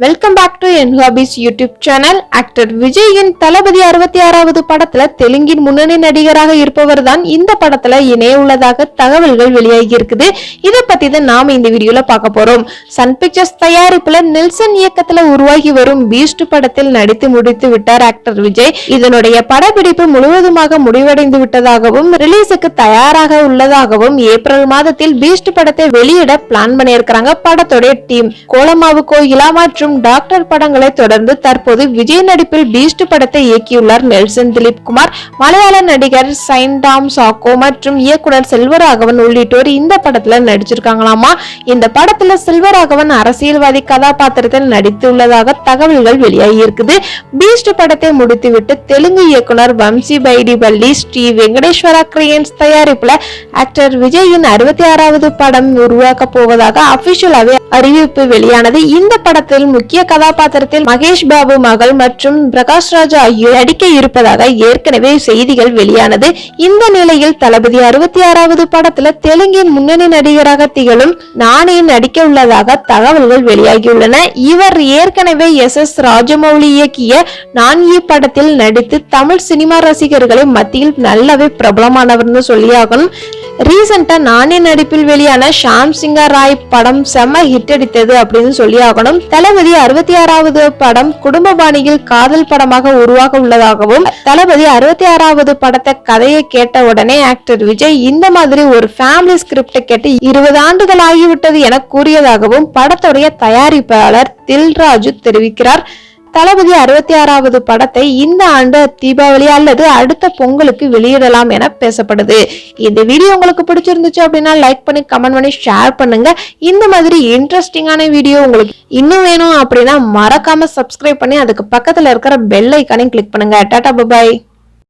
Welcome back to என் hobbies YouTube channel actor விஜயின் தளபதி அறுபத்தி ஆறாவது படத்துல தெலுங்கின் முன்னணி நடிகராக இருப்பவர் தான் இந்த படத்துல இணைய உள்ளதாக தகவல்கள் வெளியாகி இருக்குது. இதை பத்தி தான் நாம இந்த வீடியோல பார்க்க போறோம். சன் பிக்சர்ஸ் தயாரிப்புல நெல்சன் இயக்கத்துல உருவாகி வரும் பீஸ்ட் படத்தில் நடித்து முடித்து விட்டார் ஆக்டர் விஜய் இதனுடைய படப்பிடிப்பு முழுவதுமாக முடிவடைந்து விட்டதாகவும் ரிலீஸுக்கு தயாராக உள்ளதாகவும் ஏப்ரல் மாதத்தில் பீஸ்ட் படத்தை வெளியிட பிளான் பண்ணியிருக்கிறாங்க படத்துடைய டீம் கோலமாவு கோயிலா மற்றும் டாக்டர் படங்களை தொடர்ந்து தற்போது விஜய் நடிப்பில் பீஸ்ட் படத்தை இயக்கியுள்ளார் நெல்சன் திலீப் குமார். மலையாள நடிகர் சைன்டாம் சாக்கோ மற்றும் இயக்குனர் செல்வராகவன் உள்ளிட்டோர் இந்த படத்துல நடிச்சிருக்காங்களாமா? இந்த படத்துல செல்வராகவன் அரசியல்வாதி கதாபாத்திரத்தில் நடித்துள்ளதாக தகவல்கள் வெளியாகி இருக்குது. பீஸ்ட் படத்தை முடித்துவிட்டு தெலுங்கு இயக்குனர் வம்சி பைடிபள்ளி ஸ்ரீ வெங்கடேஸ்வரா கிரியன்ஸ் தயாரிப்புல ஆக்டர் விஜயின் அறுபத்தி ஆறாவது படம் உருவாக்க போவதாக அபிஷியலாவே அறிவிப்பு வெளியானது. இந்த படத்தில் முக்கிய கதாபாத்திரத்தில் மகேஷ் பாபு மகள் மற்றும் பிரகாஷ் ராஜ் ஆகியோர் நடிக்க இருப்பதாக ஏற்கனவே செய்திகள் வெளியானது. இந்த நிலையில் தளபதி அறுபத்தி ஆறாவது படத்துல தெலுங்கின் முன்னணி நடிகராக திகழும் நானே நடிக்க உள்ளதாக தகவல்கள் வெளியாகியுள்ளன. இவர் ஏற்கனவே எஸ் எஸ் ராஜமௌலி இயக்கிய நான் படத்தில் நடித்து தமிழ் சினிமா ரசிகர்களை மத்தியில் நல்லவே பிரபலமானவர்னு சொல்லியாகணும். ரீசெண்டா நானே நடிப்பில் வெளியான ஷாம் சிங்கா ராய் படம் செம்ம ஹிட் அடித்தது அப்படின்னு சொல்லி ஆகணும். தளபதி அறுபத்தி ஆறாவது படம் குடும்ப பாணியில் காதல் படமாக உருவாக உள்ளதாகவும் தளபதி அறுபத்தி ஆறாவது படத்தை கதையை கேட்ட உடனே ஆக்டர் விஜய் இந்த மாதிரி ஒரு ஃபேமிலி ஸ்கிரிப்டை கேட்டு இருபது ஆண்டுகள் ஆகிவிட்டது என கூறியதாகவும் படத்துடைய தயாரிப்பாளர் தில்ராஜு தெரிவிக்கிறார். தளபதி அறுபத்தி ஆறாவது படத்தை இந்த ஆண்டு தீபாவளி அல்லது அடுத்த பொங்கலுக்கு வெளியிடலாம் என பேசப்படுது. இந்த வீடியோ உங்களுக்கு பிடிச்சிருந்துச்சு அப்படின்னா லைக் பண்ணி கமெண்ட் பண்ணி ஷேர் பண்ணுங்க. இந்த மாதிரி இன்ட்ரெஸ்டிங்கான வீடியோ உங்களுக்கு இன்னும் வேணும் அப்படின்னா மறக்காம சப்ஸ்கிரைப் பண்ணி அதுக்கு பக்கத்துல இருக்கிற பெல் ஐக்கானையும் கிளிக் பண்ணுங்க. டாடா பபாய்